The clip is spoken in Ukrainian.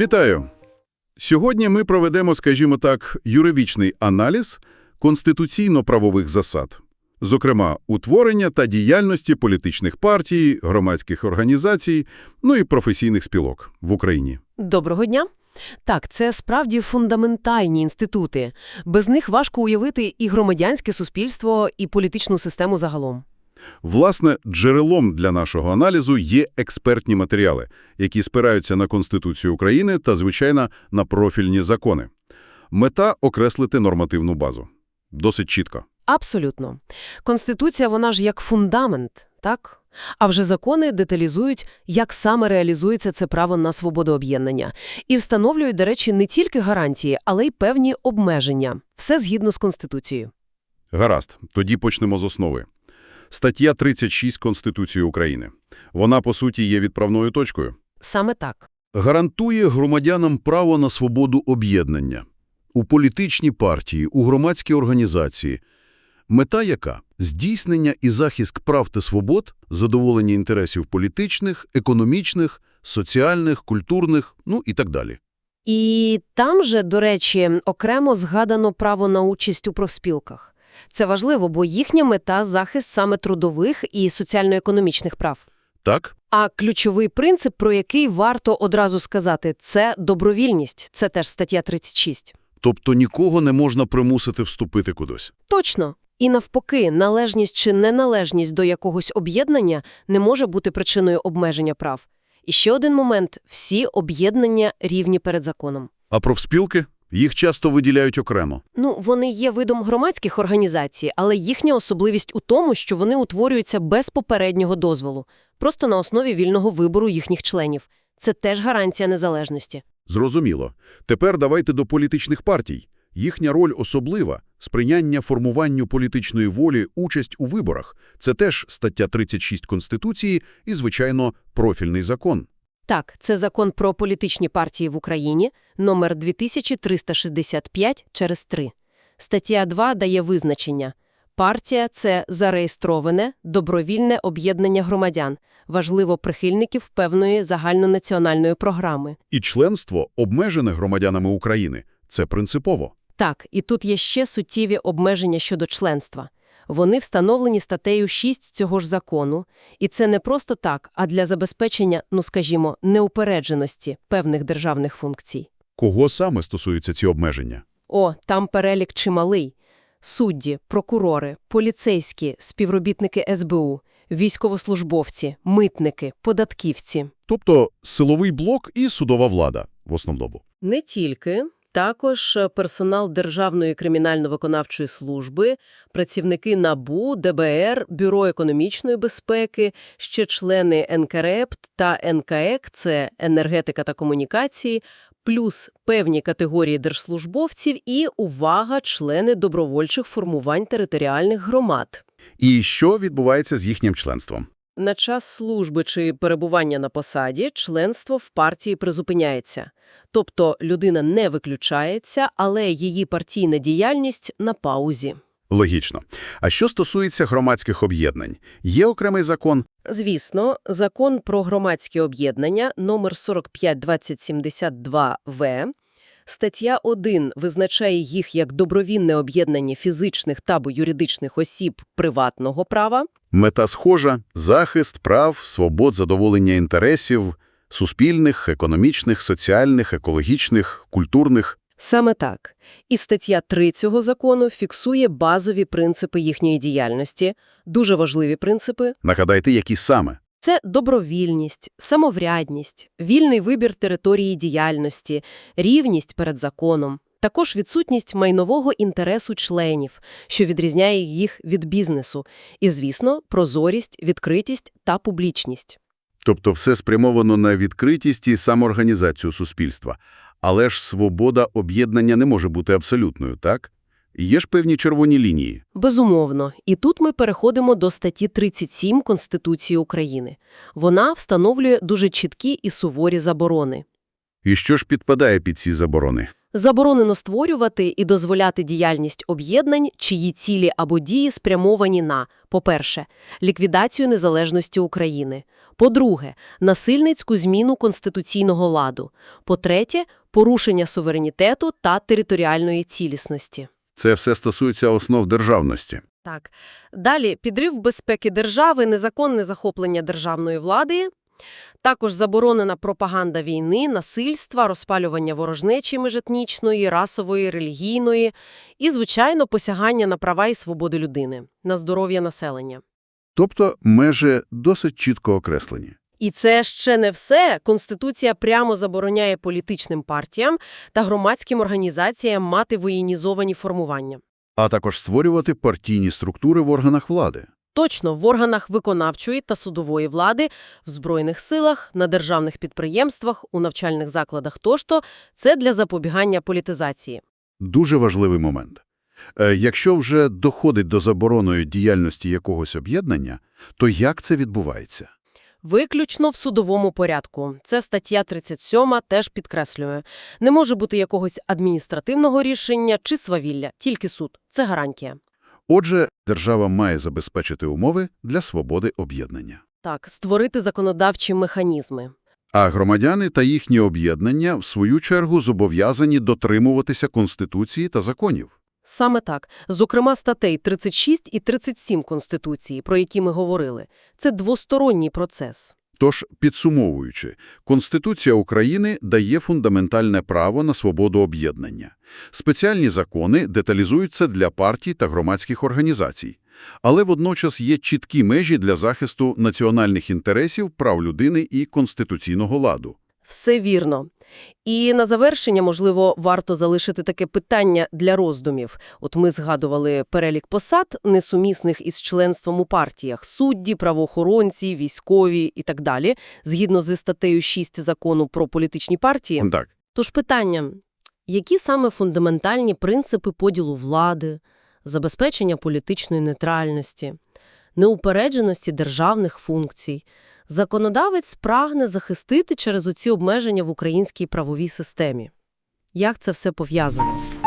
Вітаю! Сьогодні ми проведемо, скажімо так, юридичний аналіз конституційно-правових засад, зокрема, утворення та діяльності політичних партій, громадських організацій, ну і професійних спілок в Україні. Доброго дня. Так, це справді фундаментальні інститути. Без них важко уявити і громадянське суспільство, і політичну систему загалом. Власне, джерелом для нашого аналізу є експертні матеріали, які спираються на Конституцію України та, звичайно, на профільні закони. Мета – окреслити нормативну базу. Досить чітко. Абсолютно. Конституція, вона ж як фундамент, так? А вже закони деталізують, як саме реалізується це право на свободу об'єднання. І встановлюють, до речі, не тільки гарантії, але й певні обмеження. Все згідно з Конституцією. Гаразд, тоді почнемо з основи. Стаття 36 Конституції України. Вона, по суті, є відправною точкою. Саме так. Гарантує громадянам право на свободу об'єднання. У політичні партії, у громадські організації. Мета яка? Здійснення і захист прав та свобод, задоволення інтересів політичних, економічних, соціальних, культурних, ну і так далі. І там же, до речі, окремо згадано право на участь у профспілках. Це важливо, бо їхня мета – захист саме трудових і соціально-економічних прав. Так? А ключовий принцип, про який варто одразу сказати, це добровільність. Це теж стаття 36. Тобто нікого не можна примусити вступити кудись. Точно. І навпаки, належність чи неналежність до якогось об'єднання не може бути причиною обмеження прав. І ще один момент – всі об'єднання рівні перед законом. А профспілки? Їх часто виділяють окремо. Ну, вони є видом громадських організацій, але їхня особливість у тому, що вони утворюються без попереднього дозволу, просто на основі вільного вибору їхніх членів. Це теж гарантія незалежності. Зрозуміло. Тепер давайте до політичних партій. Їхня роль особлива – сприяння формуванню політичної волі, участь у виборах. Це теж стаття 36 Конституції і, звичайно, профільний закон. Так, це закон про політичні партії в Україні, номер 2365 через 3. Стаття 2 дає визначення. Партія – це зареєстроване, добровільне об'єднання громадян, важливо прихильників певної загальнонаціональної програми. І членство, обмежене громадянами України – це принципово. Так, і тут є ще суттєві обмеження щодо членства. Вони встановлені статтею 6 цього ж закону, і це не просто так, а для забезпечення, ну скажімо, неупередженості певних державних функцій. Кого саме стосуються ці обмеження? О, там перелік чималий. Судді, прокурори, поліцейські, співробітники СБУ, військовослужбовці, митники, податківці. Тобто силовий блок і судова влада в основному. Не тільки. Також персонал Державної кримінально-виконавчої служби, працівники НАБУ, ДБР, Бюро економічної безпеки, ще члени НКРЕПТ та НКЕК – це енергетика та комунікації, плюс певні категорії держслужбовців і, увага, члени добровольчих формувань територіальних громад. І що відбувається з їхнім членством? На час служби чи перебування на посаді членство в партії призупиняється. Тобто людина не виключається, але її партійна діяльність на паузі. Логічно. А що стосується громадських об'єднань? Є окремий закон? Звісно, закон про громадські об'єднання номер 45-2072-В, стаття 1 визначає їх як добровільне об'єднання фізичних та або юридичних осіб приватного права, Мета схожа – захист прав, свобод, задоволення інтересів суспільних, економічних, соціальних, екологічних, культурних. Саме так. І стаття 3 цього закону фіксує базові принципи їхньої діяльності, дуже важливі принципи. Нагадайте, які саме? Це добровільність, самоврядність, вільний вибір території діяльності, рівність перед законом. Також відсутність майнового інтересу членів, що відрізняє їх від бізнесу. І, звісно, прозорість, відкритість та публічність. Тобто все спрямовано на відкритість і самоорганізацію суспільства. Але ж свобода об'єднання не може бути абсолютною, так? Є ж певні червоні лінії. Безумовно. І тут ми переходимо до статті 37 Конституції України. Вона встановлює дуже чіткі і суворі заборони. І що ж підпадає під ці заборони? Заборонено створювати і дозволяти діяльність об'єднань, чиї цілі або дії спрямовані на, по-перше, ліквідацію незалежності України, по-друге, насильницьку зміну конституційного ладу, по-третє, порушення суверенітету та територіальної цілісності. Це все стосується основ державності. Так. Далі підрив безпеки держави, незаконне захоплення державної влади, також заборонена пропаганда війни, насильства, розпалювання ворожнечі міжетнічної, расової, релігійної і, звичайно, посягання на права і свободи людини, на здоров'я населення. Тобто межі досить чітко окреслені. І це ще не все. Конституція прямо забороняє політичним партіям та громадським організаціям мати воєнізовані формування. А також створювати партійні структури в органах влади. Точно, в органах виконавчої та судової влади, в Збройних силах, на державних підприємствах, у навчальних закладах тощо – це для запобігання політизації. Дуже важливий момент. Е, Якщо вже доходить до забороної діяльності якогось об'єднання, то як це відбувається? Виключно в судовому порядку. Це стаття 37 теж підкреслює. Не може бути якогось адміністративного рішення чи свавілля, тільки суд. Це гарантія. Отже, держава має забезпечити умови для свободи об'єднання. Так, створити законодавчі механізми. А громадяни та їхні об'єднання, в свою чергу, зобов'язані дотримуватися Конституції та законів. Саме так. Зокрема, статей 36 і 37 Конституції, про які ми говорили. Це двосторонній процес. Тож, підсумовуючи, Конституція України дає фундаментальне право на свободу об'єднання. Спеціальні закони деталізуються для партій та громадських організацій. Але водночас є чіткі межі для захисту національних інтересів, прав людини і конституційного ладу. Все вірно. І на завершення, можливо, варто залишити таке питання для роздумів. От ми згадували перелік посад, несумісних із членством у партіях – судді, правоохоронці, військові і так далі, згідно зі статтею 6 закону про політичні партії. Так. Тож питання – які саме фундаментальні принципи поділу влади, забезпечення політичної нейтральності, неупередженості державних функцій законодавець прагне захистити через оці обмеження в українській правовій системі? Як це все пов'язано?